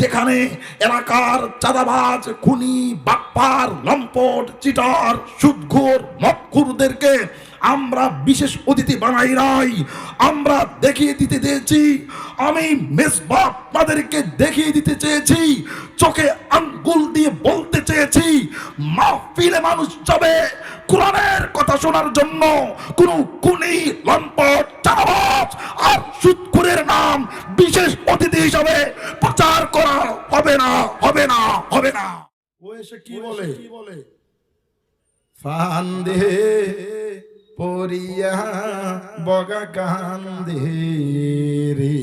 যেখানে এলাকার চাঁদাবাজ, খুনি, বাপ্পার, লম্পট, চিটার, সুদঘোর মক্কুরদেরকে আমরা বিশেষ অতিথি বানাই নাই। আমরা দেখিয়ে দিতে চেয়েছি, আমি মেসবা আপনাদেরকে দেখিয়ে দিতে চেয়েছি, চোখে আঙ্গুল দিয়ে বলতে চেয়েছি, মাহফিলে মানুষ যাবে কোরআনের কথা শোনার জন্য। কোন কুনি লম্পট চারাবাজ সুদখুরের নাম বিশেষ অতিথি হিসাবে প্রচার করা হবে না হবে না হবে না। ও এসে কি বলে? ফান্দে পরিয়া বগা কান্দে রে।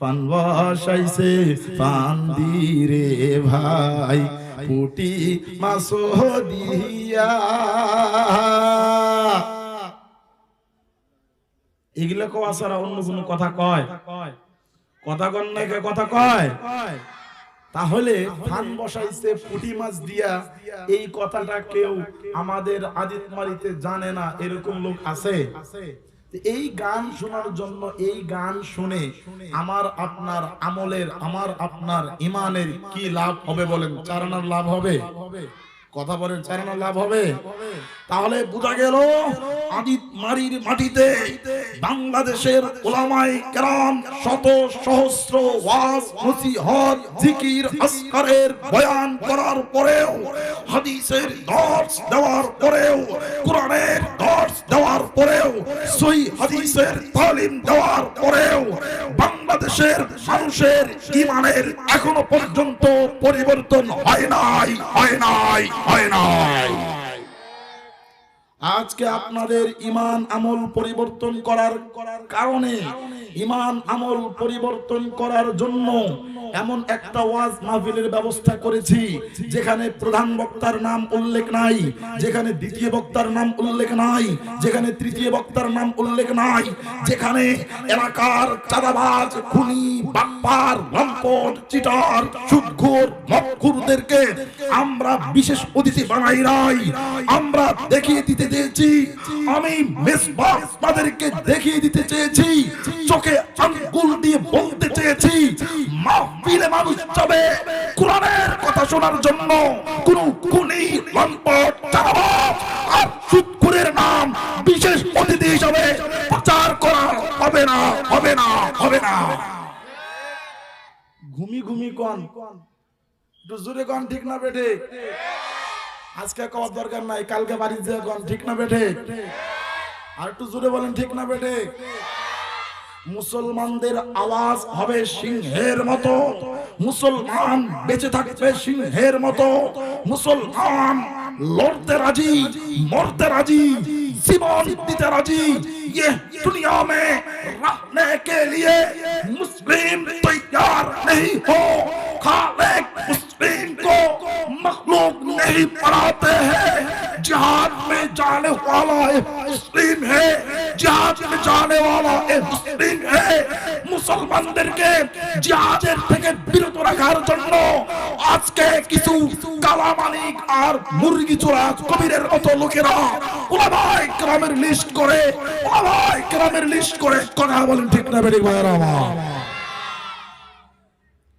পান বসাইছে ফান্দি রে ভাই পুটি মাসো দিয়া। এগুলো কওয়া ছাড়া অন্য কোনো কথা কয়? কথা কন না কে কথা কয়? তাহলে ফান বসাইছে, পুঁটি মাছ দিয়া এই কথাটা কেউ আমাদের আদিত মারিতে জানে না, এরকম লোক আছে? এই গান শোনার জন্য, এই গান শুনে আমার আপনার আমলের, আমার আপনার ইমানের কি লাভ হবে বলেন? চারানার লাভ হবে? কথা বলেন চারানার লাভ হবে। তাহলে বোঝা গেল, আদিত মারির মাটিতে বাংলাদেশের ওলামাই কেরাম শত সহস্র ওয়াজ, নসিহত, জিকির, আসকারের বয়ান করার পরেও, হাদিসের দর্শ দেওয়ার পরেও, কোরআনের দর্শ দেওয়ার পরেও সই হাদিসের তালিম দেওয়ার পরেও বাংলাদেশের মানুষের ইমানের এখনও পর্যন্ত পরিবর্তন হয় নাই হয় নাই হয় নাই। আজকে আপনাদের ইমান আমল পরিবর্তন করার কারণে ইমান, আমল পরিবর্তন করার জন্য এমন একটা ওয়াজ মাহফিলের ব্যবস্থা করেছি, যেখানে প্রধান বক্তার নাম উল্লেখ নাই, যেখানে দ্বিতীয় বক্তার নাম উল্লেখ নাই, যেখানে তৃতীয় বক্তার নাম উল্লেখ নাই, যেখানে এলাকার চাঁদাবাজ, খুনি, বাপ্পার, লম্পট, চিটার সুদঘোর মক্কুরদেরকে আমরা বিশেষ অতিথি বানাই নাই, আমরা দেখিয়ে দিতে চেয়েছি, আমি মেসবা আপনাদেরকে দেখিয়ে দিতে চেয়েছি, চোখে আঙ্গুল দিয়ে বলতে চেয়েছি। মাহফিলে মানুষ যাবে কোরআনের কথা শোনার জন্য। কোন কুনি লম্পট চারাবাজ আর সুদখুরের নাম বিশেষ অতিথি হিসাবে প্রচার করা হবে না হবে না হবে না। ঘুমি ঘুমি কন। জোরে কন, ঠিক না বেঠে? আজকে কওয়ার দরকার নাই, কালকে বাড়ি যে কন, ঠিক না বেঠে? আর একটু জোরে বলেন, ঠিক না বেঠে? মুসলমানদের আওয়াজ হবে সিংহের মতো মুসলমান বেঁচে থাকবে সিংহের মতো মুসলমান লড়তে রাজি মরতে রাজি জীবন দিতে রাজি ये दुनिया में रहने के लिए मुस्लिम तैयार नहीं हो खालिक मुस्लिम को मखलूक नहीं बनाते हैं जिहाद में जाने वाला एक मुस्लिम है जिहाद में जाने वाला एक মুসলিম है মুসলমানদেরকে জিহাদের থেকে বিরত রাখার জন্য আজকে কিছু কালামালিক আর মুরগি চোরা কবিরের মতো লোকেরা ওলামাই গ্রামের লিস্ট করে ওলামাই গ্রামের লিস্ট করে কথা বলেন ঠিক না বেড়ে ভাইয়ের আমার?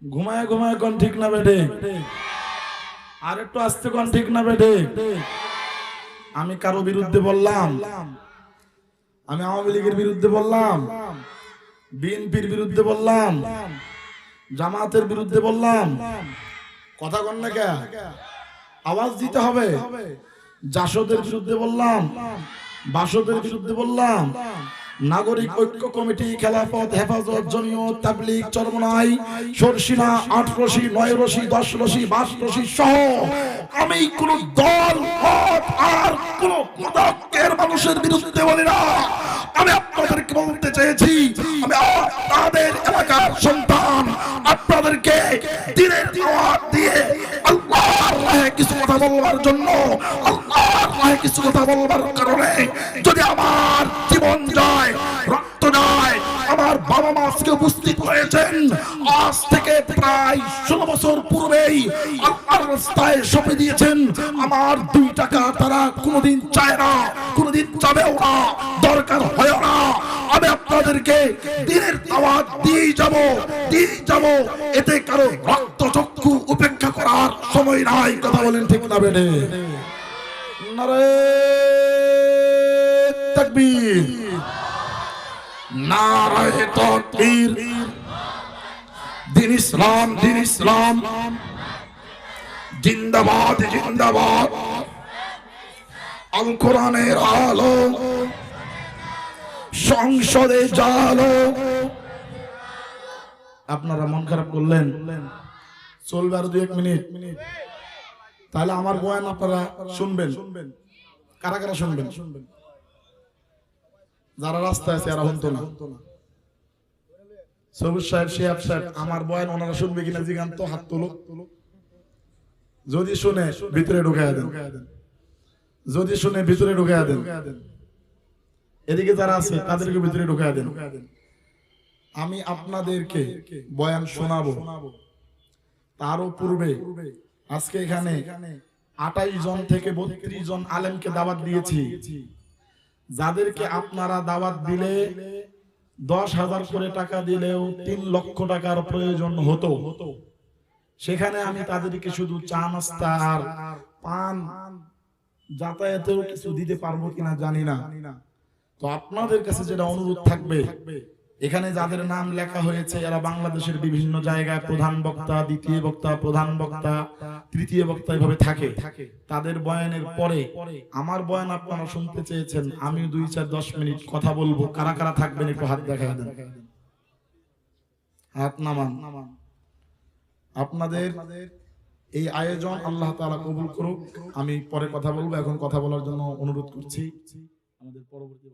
ঘুমায় ঘুমায় কোন ঠিক না বেড়ে আর একটু আসতে কোন ঠিক না বেড়ে আমি কারও বিরুদ্ধে বললাম, আমি আওয়ামী লীগের বিরুদ্ধে বললাম বিএনপির বিরুদ্ধে বললাম, জামাতের বিরুদ্ধে বললাম, কথা কন না কে? আওয়াজ দিতে হবে। জাসদের বিরুদ্ধে বললাম, বাসদের বিরুদ্ধে বললাম, নাগরিক ঐক্য কমিটি খেলাফত, হেফাজত, জমিয়ত, তাবলিগ, চরমনাই, সরসিনা, আট রশি, নয় রশি, দশ রশি, বাস রশি সহ আমি কোন দল আর কোন মানুষের বিরুদ্ধে বলি না। আমি আপনাদেরকে বলতে চেয়েছি, আমি আপনাদের এলাকার সন্তান, আপনাদেরকে দিনের দাওয়াত দিয়ে আল্লাহ কিছু কথা বলবার জন্য আল্লাহ কিছু কথা বলবার কারণে যদি আমার জীবন যায় রক্ত যায় আমার বাবা মা আজকে উপস্থিত হয়েছেন। আজ থেকে প্রায় ষোলো বছর পূর্বেই আল্লাহর রাস্তায় সঁপে দিয়েছেন, আমার দুই টাকা তারা কোনোদিন চায় না, কোনোদিন চাবেও না, দরকার হয় না। আমি আপনাদেরকে দিনের দাওয়াত দিয়ে যাব দিয়ে যাব। এতে কারও রক্ত চক্ষু উপেক্ষা করার সময় নাই। কথা বলেন ঠিক না বেড়ে নারে তাকবীর। নারায় তকবীর দিন ইসলাম, দিন জিন্দাবাদ জিন্দাবাদ। আল কোরআনের আলো। সংসদে জালো। আপনারা মন খারাপ করলেন? চলবে আর দুই এক মিনিট। তাহলে আমার বয়ান আপনারা শুনবেন। কারা কারা শুনবেন? যারা রাস্তায় আছে এরা হতো না। সবুজ সাহেব শিহাব সাহেব, আমার বয়ান ওনারা শুনবে কিনা জিগান তো হাত তুলো যদি শুনে, ভিতরে ঢুকাই দেন। যদি শুনে, ভিতরে ঢুকাই দেন। এদিকে যারা আছে, তাদেরকে ভিতরে ঢুকাই দেন। আমি আপনাদেরকে বয়ান শোনাবো। তারও পূর্বে, আজকে এখানে আঠাইশ জন থেকে বত্রিশ জন আলেমকে দাওয়াত দিয়েছি। যাদেরকে আপনারা দাওয়াত দিলে দশ হাজার করে টাকা দিলেও তিন লক্ষ টাকার প্রয়োজন হতো। সেখানে আমি তাদেরকে শুধু চা নাস্তা আর পান যাতায়াতেও কিছু দিতে পারব কিনা জানি না। তো আপনাদের কাছে যেটা অনুরোধ থাকবে এখানে যাদের নাম লেখা হয়েছে, এরা বাংলাদেশের বিভিন্ন জায়গায় প্রধান বক্তা, দ্বিতীয় বক্তা, প্রধান বক্তা, তৃতীয় বক্তা এভাবে থাকে। তাদের বয়ানের পরে, আমার বয়ান আপনারা শুনতে চেয়েছেন আমি দুই চার দশ মিনিট কথা বলব। কারা কারা থাকবেন একটু হাত দেখা দেন। হাত নামান। আপনাদের এই আয়োজন আল্লাহ তাআলা কবুল করুক। আমি পরে কথা বলব। এখন কথা বলার জন্য অনুরোধ করছি। আমাদের পরবর্তী